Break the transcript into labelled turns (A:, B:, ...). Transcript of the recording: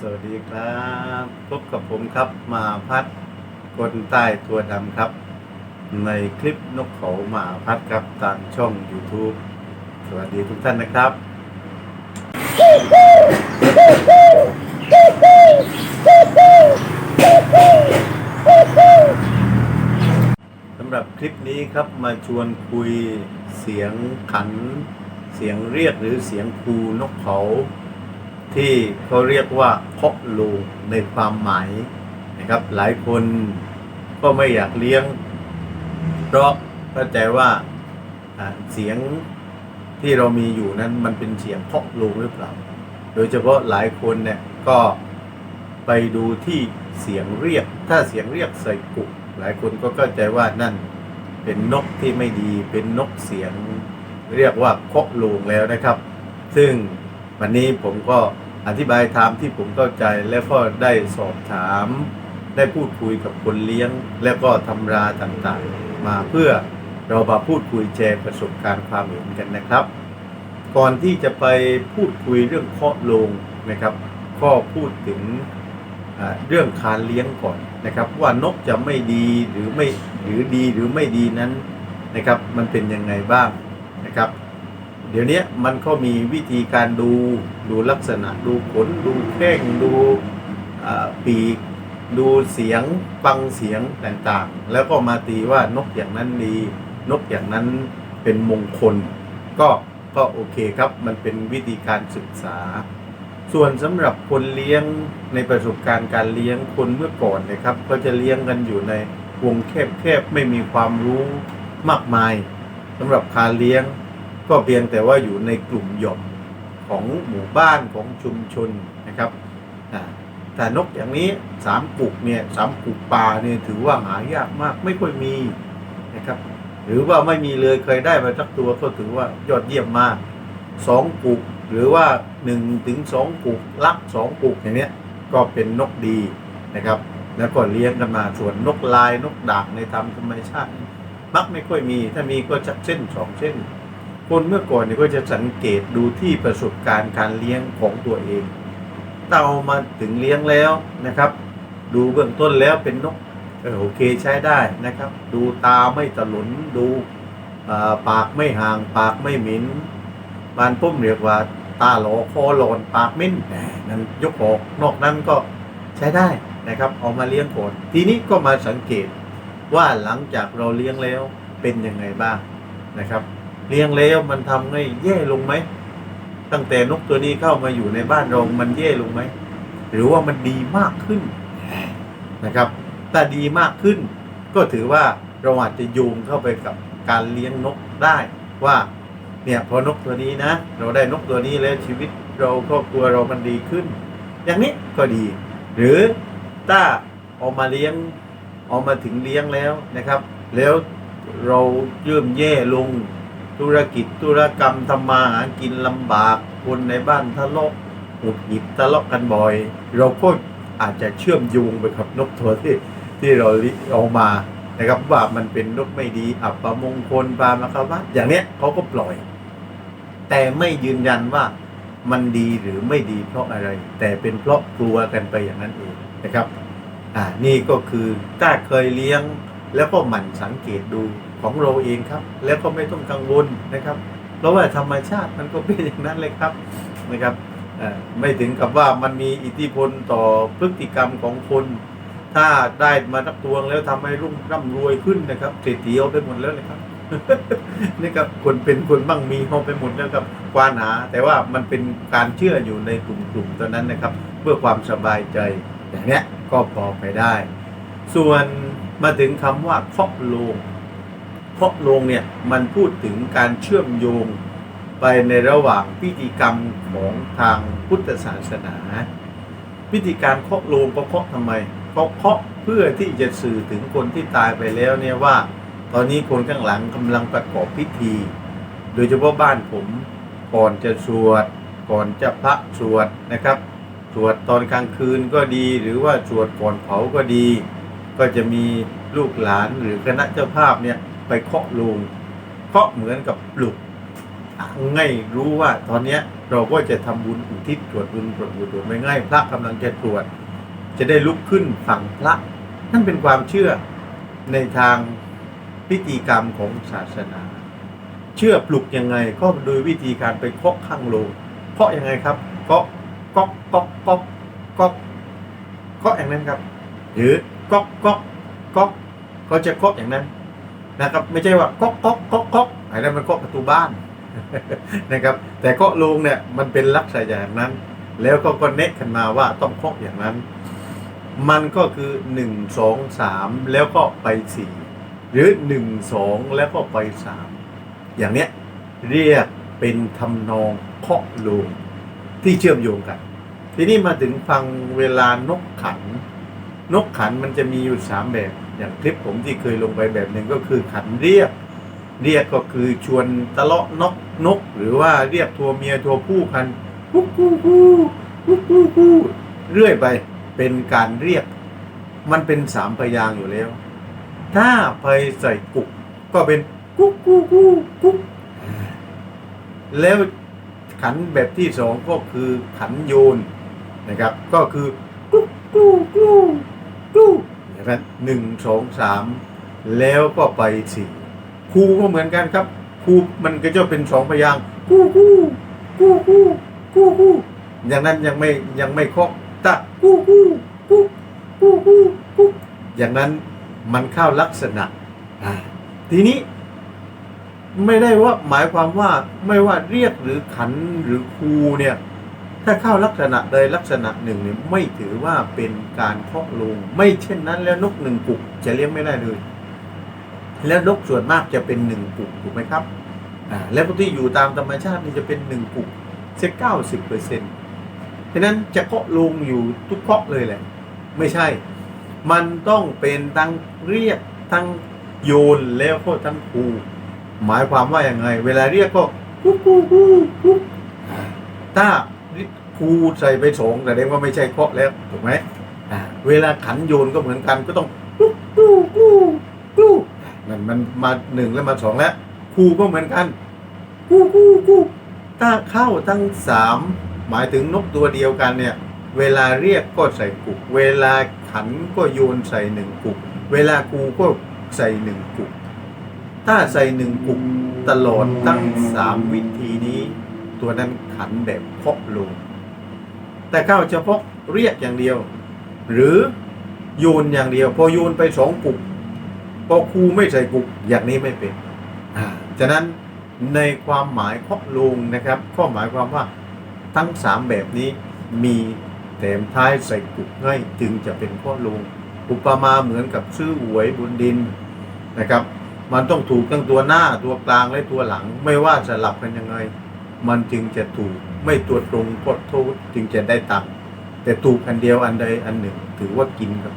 A: สวัสดีครับ พบกับผมครับมาพัดคนใต้ตัวดำครับ ในคลิปนกเขาหมาพัดครับทางช่อง YouTube สวัสดีทุกท่านนะครับ สำหรับ คลิปนี้ครับมาชวนคุยเสียงขัน เสียงเรียกหรือเสียงคูนกเขา ที่เขาเรียกว่าเคาะลูในความหมายนะครับ หลายคนก็ไม่อยากเลี้ยง เพราะเข้าใจว่าเสียงที่เรามีอยู่นั้นมันเป็นเสียงเคาะลูหรือเปล่า โดยเฉพาะหลายคนเนี่ยก็ไปดูที่เสียงเรียก ถ้าเสียงเรียกใส่กุกหลายคนก็เข้าใจว่านั่น เป็นนกที่ไม่ดีเป็นนกเสียง เรียกว่าเคาะลูงแล้วนะครับ ซึ่งวันนี้ผมก็อธิบายตามที่ผมเข้าใจแล้วก็ได้สอบถาม ได้พูดคุยกับคนเลี้ยง แล้วก็ทำราต่างๆ มาเพื่อเรามาพูดคุยแชร์ประสบการณ์ความเห็นกันนะครับ ก่อนที่จะไปพูดคุยเรื่องเคาะลงนะครับ ก็พูดถึงเรื่องการเลี้ยงก่อน นะครับ ว่านกจะไม่ดีหรือไม่หรือดีหรือไม่ดีนั้นนะครับ มันเป็นยังไงบ้างนะครับ เดี๋ยวนี้มันก็มีวิธีการดูดูลักษณะดูขนดูแข้งดูปีกดูเสียงฟังเสียงต่างๆ แล้วก็มาตีว่านกอย่างนั้นดี นกอย่างนั้นเป็นมงคล ก็ก็โอเคครับ มันเป็นวิธีการศึกษา ส่วนสำหรับคนเลี้ยงในประสบการณ์การเลี้ยงคนเมื่อก่อนนะครับ ก็จะเลี้ยงกันอยู่ในวงแคบๆไม่มีความรู้มากมายสำหรับการเลี้ยง ก็เพียงแต่ว่าอยู่ในกลุ่มหย่อมของหมู่บ้านของชุมชนนะครับแต่นกอย่างนี้สามกุกเนี่ยสามกุกป่าเนี่ยถือว่าหายากมากไม่ค่อยมีนะครับ หรือว่าไม่มีเลยเคยได้มาสักตัวก็ถือว่ายอดเยี่ยมมาก สองกุกหรือว่าหนึ่งถึงสองกุกลักสองกุกอย่างเนี้ยก็เป็นนกดีนะครับ แล้วก็เลี้ยงกันมาส่วนนกลายนกด่างในธรรมธรรมชาติ มักไม่ค่อยมี ถ้ามีก็จักเส้นสองเส้น คนเมื่อก่อนเนี่ยก็จะสังเกตดูที่ประสบการณ์การเลี้ยงของตัวเองเอามาถึงเลี้ยงแล้วนะครับ ดูเบื้องต้นแล้วเป็นนกเออโอเคใช้ได้นะครับ ดูตาไม่ตะหลุนดูอ่าปากไม่ห่างปากไม่หมิน บานพุ่มเรียกว่าตาหลอคอหลอนปากมิ้นนั่นยกออกนอกนั้นก็ใช้ได้นะครับเอามาเลี้ยงก่อนทีนี้ก็มาสังเกตว่าหลังจากเราเลี้ยงแล้วเป็นยังไงบ้างนะครับ เลี้ยงแล้วมันทำให้แย่ลงไหมตั้งแต่นกตัวนี้เข้ามาอยู่ในบ้านเรามันแย่ลงไหมหรือว่ามันดีมากขึ้นนะครับถ้าดีมากขึ้น ก็ถือว่าเราอาจจะโยงเข้าไปกับการเลี้ยงนกได้ว่า เนี่ยพอนกตัวนี้นะ เราได้นกตัวนี้แล้วชีวิตเราครอบครัวเรามันดีขึ้น อย่างนี้ก็ดี หรือถ้าเอามาเลี้ยงเอามาถึงเลี้ยงแล้วนะครับ แล้วเราเริ่มแย่ลงธุรกิจธุรกรรมทำมาหากินลำบากคนในบ้านทะเลาะหุดหงิดทะเลาะกันบ่อย เราก็อาจจะเชื่อมโยงไปกับนกตัวที่ที่เราเอามา นะครับว่ามันเป็นนกไม่ดีอับประมงคลปามาคาวัตอย่างเนี้ยเขาก็ปล่อย แต่ไม่ยืนยันว่ามันดีหรือไม่ดีเพราะอะไร แต่เป็นเพราะกลัวกันไปอย่างนั้นเองนะครับอ่านี่ก็คือถ้าเคยเลี้ยงแล้วก็หมั่นสังเกตดูของเราเองครับ แล้วก็ไม่ต้องกังวลนะครับ เพราะว่าธรรมชาติมันก็เป็นอย่างนั้นเลยครับนะครับไม่ถึงกับว่ามันมีอิทธิพลต่อพฤติกรรมของคน ถ้าได้มาทักตวงแล้วทำให้รุ่งร่ำรวยขึ้นนะครับเศรษฐีเอาไปหมดแล้วนะครับนี่ครับคนเป็นคนบ้างมีเอาไปหมดแล้วครับกวานหา แต่ว่ามันเป็นการเชื่ออยู่ในกลุ่มๆตอนนั้นนะครับ เพื่อความสบายใจอย่างเนี้ยก็พอไปได้ ส่วนมาถึงคำว่าเคาะโลงเคาะโลงเนี่ยมันพูดถึงการเชื่อมโยงไปในระหว่างพิธีกรรมของทางพุทธศาสนา พิธีการเคาะโลงก็เคาะทำไม ก็เคาะเพื่อที่จะสื่อถึงคนที่ตายไปแล้วเนี่ยว่า ตอนนี้คนข้างหลังกำลังประกอบพิธี โดยเฉพาะบ้านผมก่อนจะสวด ก่อนจะพระสวดนะครับ สวดตอนกลางคืนก็ดีหรือว่าสวดก่อนเผาก็ดี ก็จะมีลูกหลานหรือคณะเจ้าภาพเนี่ยไปเคาะลงเคาะเหมือนกับปลุกง่ายรู้ว่าตอนเนี้ยเราก็จะทำบุญอุทิศตรวจบุญตรวจบุญตรวจไม่ง่ายพระกำลังจะตรวจ จะได้ลุกขึ้นฝั่งพระ นั่นเป็นความเชื่อในทางพิธีกรรมของศาสนา เชื่อปลุกยังไงก็โดยวิธีการไปเคาะข้างโลงเคาะยังไงครับเคาะก๊อกก๊อกก๊อกก๊อกเคาะอย่างนั้นครับ หรือก๊อกก๊อกก๊อกเขาจะเคาะอย่างนั้นนะครับ ไม่ใช่ว่าก๊อกก๊อกก๊อกก๊อกอันนั้นมันเคาะประตูบ้านนะครับ แต่เคาะโลงเนี่ยมันเป็นลักษณะอย่างนั้น แล้วก็ก็เน็ตกันมาว่าต้องเคาะอย่างนั้น มันก็คือหนึ่งสองสามแล้วก็ไปสี่หรือหนึ่งสองแล้วก็ไปสามอย่างเนี้ยเรียกเป็นทำนองเคาะโลงที่เชื่อมโยงกัน ทีนี้มาถึงฟังเวลานกขัน นกขันมันจะมีอยู่สามแบบ อย่างคลิปผมที่เคยลงไปแบบหนึ่งก็คือขันเรียก เรียกก็คือชวนตะเลาะนกนก หรือว่าเรียกตัวเมียตัวผู้กันกุ๊กกูกูกุ๊กกูกูเรื่อยไป เป็นการเรียก มันเป็นสามพยางอยู่แล้ว ถ้าไปใส่กุก ก็เป็นกุ๊กกูกูกุ๊กแล้วขันแบบที่สองก็คือขันโยนนะครับ ก็คือกุ๊กกูกูกูอย่างนั้นหนึ่งสองสามแล้วก็ไปสี่ครูก็เหมือนกันครับครูมันก็จะเป็นสองพยางค์กูกูกูกูกูกูอย่างนั้นยังไม่ยังไม่เคาะ ตะกูกูกูกูกูกูอย่างนั้นมันเข้าลักษณะทีนี้ ไม่ได้ว่าหมายความว่าไม่ว่าเรียกหรือขันหรือครูเนี่ย ถ้าเข้าลักษณะใดลักษณะหนึ่งเนี่ยไม่ถือว่าเป็นการเคาะลง ไม่เช่นนั้นแล้วนกหนึ่งกุกจะเลี้ยงไม่ได้เลย แล้วนกส่วนมากจะเป็นหนึ่งกุกถูกไหมครับอ่าแล้วพวกที่อยู่ตามธรรมชาตินี่จะเป็นหนึ่งกุกเสียเก้าสิบเปอร์เซ็นต์ ฉะนั้นจะเคาะลงอยู่ทุกเคาะเลยแหละ ไม่ใช่ มันต้องเป็นทั้งเรียกทั้งโยนแล้วก็ทั้งครูหมายความว่าอย่างไงเวลาเรียกก็กุ๊กกุ๊กกุ๊กกุ๊กถ้าครูใส่ไปสองแต่เรียกว่าไม่ใช่เคาะแล้วถูกไหมเวลาขันโยนก็เหมือนกันก็ต้องกุ๊กกุ๊กกุ๊กกุ๊กนั่นมันมาหนึ่งแล้วมาสองแล้วครูก็เหมือนกันกุ๊กกุ๊กกุ๊กถ้าเข้าทั้งสาม หมายถึงนกตัวเดียวกันเนี่ย เวลาเรียกก็ใส่กุก เวลาขันก็โยนใส่หนึ่งกุก เวลาครูก็ใส่หนึ่งกุก ถ้าใส่หนึ่งกุกตลอดตั้งสามวิธีนี้ ตัวนั้นขันแบบเคาะลง แต่เข้าเฉพาะเรียกอย่างเดียว หรือโยนอย่างเดียว พอโยนไปสองกุกพอครูไม่ใส่กุกอย่างนี้ไม่เป็นอ่าฉะนั้นในความหมายเคาะลงนะครับ ข้อหมายความว่า ทั้งสามแบบนี้มีแถมท้ายใส่กุกง่ายจึงจะเป็นเคาะลง อุปมาเหมือนกับซื้อหวยบนดินนะครับ มันต้องถูกทั้งตัวหน้าตัวกลางและตัวหลัง ไม่ว่าสลับกันยังไง มันจึงจะถูกไม่ตัวตรงกดโทษจึงจะได้ตังแต่ถูกอันเดียวอันใดอันหนึ่ง ถือว่ากินครับ